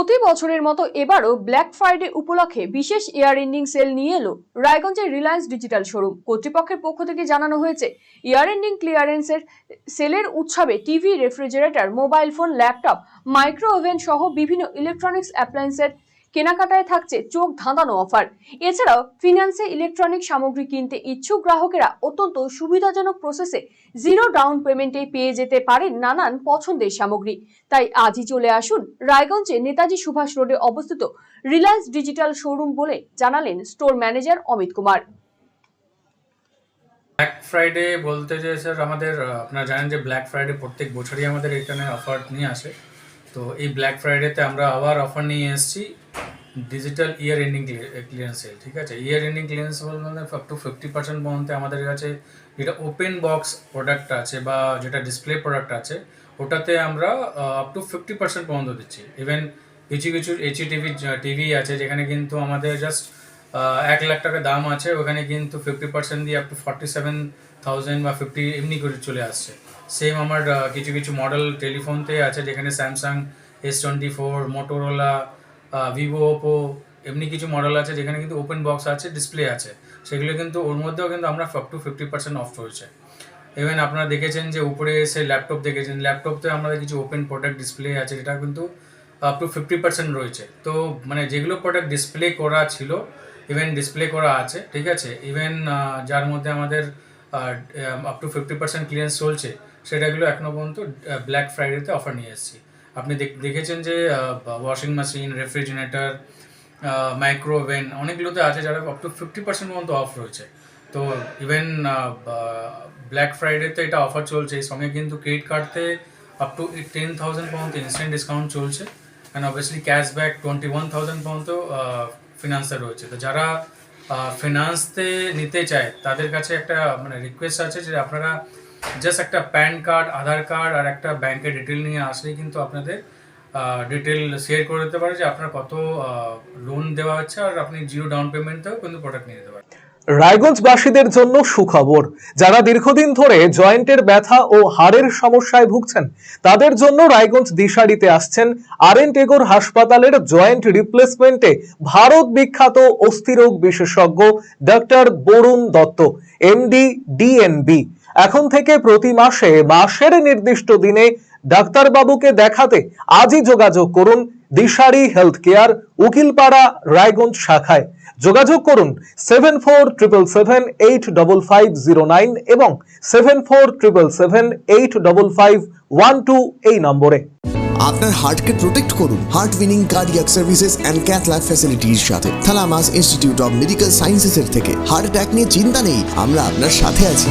প্রতি বছরের মতো এবারও ব্ল্যাক ফ্রাইডে উপলক্ষে বিশেষ ইয়ার এন্ডিং সেল নিয়ে এলো রায়গঞ্জের রিলায়েন্স ডিজিটাল শোরুম কর্তৃপক্ষের পক্ষ থেকে জানানো হয়েছে ইয়ার এন্ডিং ক্লিয়ারেন্সের সেলের উৎসবে TV, refrigerator, mobile phone, laptop micro oven সহ বিভিন্ন ইলেকট্রনিক্স অ্যাপ্লায়েন্সের কেনাকাটায় থাকছে চোখ ধাঁধানো অফার। এছাড়াও ফিনান্সে ইলেকট্রনিক সামগ্রী কিনতে ইচ্ছুক গ্রাহকেরা অত্যন্ত সুবিধাজনক প্রসেসে জিরো ডাউন পেমেন্টে পেয়ে যেতে পারেন নানান পছন্দের সামগ্রী। তাই আজই চলে আসুন রায়গঞ্জে নেতাজি সুভাষ রোডে অবস্থিত রিলায়েন্স ডিজিটাল শোরুম বলে জানালেন store manager Amit Kumar. Black Friday বলতে যে স্যার আমাদের আপনারা জানেন যে ব্ল্যাক ফ্রাইডে প্রত্যেক বছরই আমাদের এখানে অফার নিয়ে আসে। তো এই ব্ল্যাক ফ্রাইডেতে আমরা আবার অফার নিয়ে এসেছি। Digital year ending clearance sale ঠিক আছে? ইয়ার এন্ডিং ক্লিয়ারেন্স সেল মানে আপ টু ফিফটি পার্সেন্ট পর্যন্ত আমাদের কাছে যেটা ওপেন বক্স প্রোডাক্ট আছে বা যেটা ডিসপ্লে প্রোডাক্ট আছে, ওটাতে আমরা আপ টু ফিফটি পার্সেন্ট পর্যন্ত দিচ্ছি। ইভেন কিছু কিছু এইচি টিভি টিভি আছে যেখানে কিন্তু আমাদের জাস্ট এক লাখ টাকা দাম আছে, ওখানে কিন্তু ফিফটি পার্সেন্ট দিয়ে up to forty seven thousand বা ফিফটি এমনি করে চলে আসছে। সেম আমার কিছু কিছু মডেল টেলিফোনতে আছে যেখানে Samsung S twenty four Motorola Vivo Oppo এমনি কিছু মডেল আছে যেখানে কিন্তু ওপেন বক্স আছে ডিসপ্লে আছে। সেগুলো কিন্তু ওর মধ্যেও কিন্তু আমরা up to fifty percent off রয়েছে। ইভেন আপনারা দেখেছেন যে উপরে এসে ল্যাপটপ দেখেছেন ল্যাপটপতে আমাদের কিছু ওপেন প্রোডাক্ট ডিসপ্লে আছে যেটা কিন্তু আপ টু ফিফটি পার্সেন্ট রয়েছে। তো মানে যেগুলো প্রোডাক্ট ডিসপ্লে করা ছিল ইভেন ডিসপ্লে করা আছে, ঠিক আছে? ইভেন যার মধ্যে আমাদের up to fifty percent clearance চলছে সেটাগুলো এখনও পর্যন্ত ব্ল্যাক ফ্রাইডেতে অফার নিয়ে এসেছি। আপনি দেখ- দেখেছেন যে washing machine refrigerator micro oven অনেকগুলোতে আছে যারা আপ টু ফিফটি পার্সেন্ট পর্যন্ত অফ রয়েছে। তো ইভেন ব্ল্যাক ফ্রাইডেতে এটা অফার চলছে, এই সঙ্গে কিন্তু ক্রেডিট কার্ডতে আপ টু টেন থাউজেন্ড পর্যন্ত ইনস্ট্যান্ট ডিসকাউন্ট চলছে। And obviously cashback twenty one thousand পর্যন্ত ফিনান্সে রয়েছে। তো যারা ফিনান্সতে নিতে চায়, তাদের কাছে একটা মানে রিকোয়েস্ট আছে যে আপনারা জাস্ট একটা প্যান কার্ড আধার কার্ড আর একটা ব্যাংকের ডিটেল নিয়ে আসলেই কিন্তু আপনাদের ডিটেল শেয়ার করে দিতে পারে যে আপনার কত লোন দেওয়া হচ্ছে আর আপনি জিরো ডাউন পেমেন্টেও কিন্তু প্রোডাক্ট নিয়ে নিতে পারেন। রায়গঞ্জবাসীদের জন্য সুখবর, যারা দীর্ঘদিন ধরে জয়েন্টের ব্যথা ও হাড়ের সমস্যায় ভুগছেন, তাদের জন্য রায়গঞ্জ দিশারিতে আসছেন আর এন টেগোর হাসপাতালের জয়েন্ট রিপ্লেসমেন্টে ভারত বিখ্যাত অস্থিরোগ বিশেষজ্ঞ doctor Barun Dutta MD DNB এখন থেকে প্রতি মাসে মাসের নির্দিষ্ট দিনে ডাক্তারবাবুকে দেখাতে আজই যোগাযোগ করুন দিশারি হেলথ কেয়ার উকিলপাড়া, রায়গঞ্জ শাখায়। যোগাযোগ করুন seven four triple seven eight double five zero nine এবং seven four triple seven eight double five one two এই নম্বরে। আপনার হার্টকে প্রোটেক্ট করুন। Heart winning cardiac services and cath lab ফ্যাসিলিটির সাথে। থালামাস ইনস্টিটিউট অফ মেডিকেল সায়েন্সেসের থেকে হার্ট অ্যাটাক নিয়ে চিন্তা নেই। আমরা আপনার সাথে আছি।